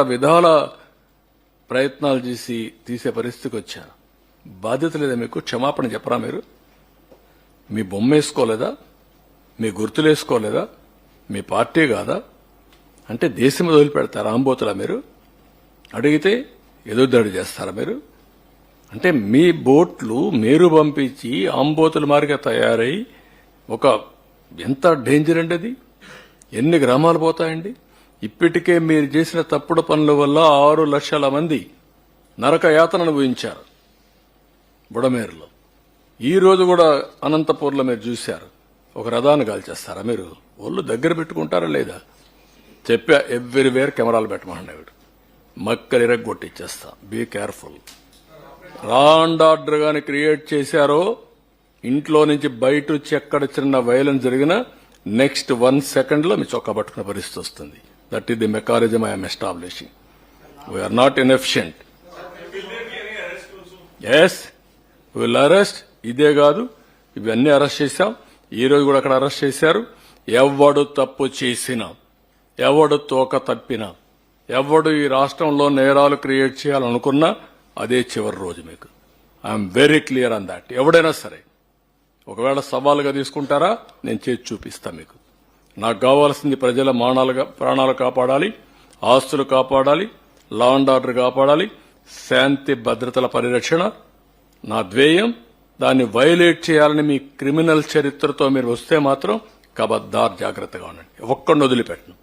విధాల ప్రయత్నాలు చేసి తీసే పరిస్థితికి వచ్చారు బాధ్యత లేదా మీకు? క్షమాపణ చెప్పరా మీరు? మీ బొమ్మ వేసుకోలేదా మీ గుర్తులేసుకోలేదా? మీ పార్టీ కాదా? అంటే దేశం వదిలిపెడతారా ఆంబోతులా మీరు? అడిగితే ఎదురుదాడి చేస్తారా మీరు? అంటే మీ బోట్లు మీరు పంపించి ఆంబోతుల మారిగా తయారై ఒక ఎంత డేంజర్ అండి అది? ఎన్ని గ్రామాలు పోతాయండి? ఇప్పటికే మీరు చేసిన తప్పుడు పనుల వల్ల ఆరు లక్షల మంది నరక యాతన అనుభవించారు బుడమేరులో. ఈ రోజు కూడా అనంతపూర్లో మీరు చూశారు. ఒక రథాన్ని కాల్చేస్తారా మీరు? ఒళ్ళు దగ్గర పెట్టుకుంటారా లేదా? చెప్పా ఎవ్రీవేర్ కెమెరాలు పెట్టమన్నాడు మక్కలు ఇరగ్గొట్టిచ్చేస్తా. బీ కేర్ఫుల్ రాండ్ ఆర్డర్ గాని క్రియేట్ చేశారో ఇంట్లో నుంచి బయట వచ్చి ఎక్కడ చిన్న వైలెన్స్ జరిగినా నెక్స్ట్ వన్ సెకండ్లో మీ చొక్కా పట్టుకునే పరిస్థితి వస్తుంది. That is the mechanism I'm establishing we're not inefficient as will arrest ఇదే కాదు. ఇవన్నీ అరెస్ట్ చేశాం. ఈ రోజు కూడా అక్కడ అరెస్ట్ చేశారు. ఎవడు తప్పు చేసినా ఎవడు తోక తప్పినా ఎవడు ఈ రాష్ట్రంలో నేరాలు క్రియేట్ చేయాలనుకున్నా అదే చివరి రోజు మీకు. I'm very clear on that ఎవడైనా సరే ఒకవేళ సవాలుగా తీసుకుంటారా నేను చేసి చూపిస్తా మీకు. నాకు కావాల్సింది ప్రజల మానాలుగా ప్రాణాలు కాపాడాలి ఆస్తులు కాపాడాలి లా అండ్ ఆర్డర్ కాపాడాలి శాంతి భద్రతల పరిరక్షణ నా ధ్యేయం దాన్ని వైలేట్ చేయాలని మీ క్రిమినల్ చరిత్రతో మీరు వస్తే మాత్రం కబద్దార్ జాగ్రత్తగా ఉండండి. ఒక్కడిని వదిలిపెట్టను.